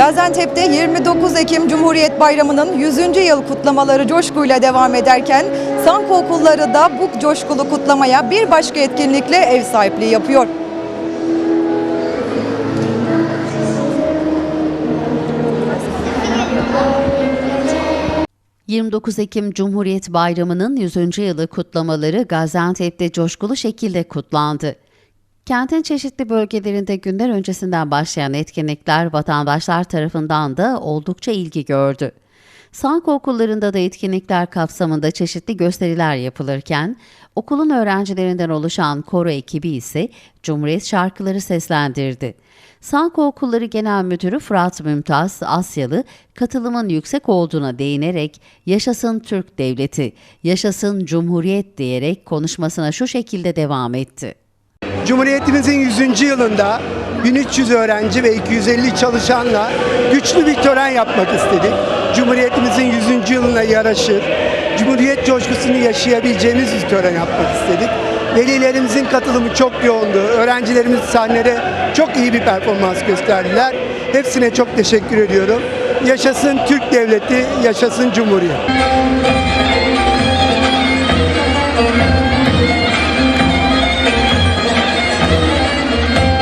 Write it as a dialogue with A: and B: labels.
A: Gaziantep'te 29 Ekim Cumhuriyet Bayramı'nın 100. yıl kutlamaları coşkuyla devam ederken Sanko okulları da bu coşkulu kutlamaya bir başka etkinlikle ev sahipliği yapıyor.
B: – 29 Ekim Cumhuriyet Bayramı'nın 100. yılı kutlamaları Gaziantep'te coşkulu şekilde kutlandı. Kentin çeşitli bölgelerinde günler öncesinden başlayan etkinlikler vatandaşlar tarafından da oldukça ilgi gördü. Sanko okullarında da etkinlikler kapsamında çeşitli gösteriler yapılırken, okulun öğrencilerinden oluşan koro ekibi ise Cumhuriyet şarkıları seslendirdi. Sanko Okulları Genel Müdürü Fırat Mümtaz Asyalı katılımın yüksek olduğuna değinerek yaşasın Türk Devleti, yaşasın Cumhuriyet diyerek konuşmasına şu şekilde devam etti.
C: Cumhuriyetimizin 100. yılında 1300 öğrenci ve 250 çalışanla güçlü bir tören yapmak istedik. Cumhuriyetimizin 100. yılına yaraşır, Cumhuriyet coşkusunu yaşayabileceğimiz bir tören yapmak istedik. Velilerimizin katılımı çok yoğundu. Öğrencilerimiz sahnede çok iyi bir performans gösterdiler. Hepsine çok teşekkür ediyorum. Yaşasın Türk Devleti, yaşasın Cumhuriyet.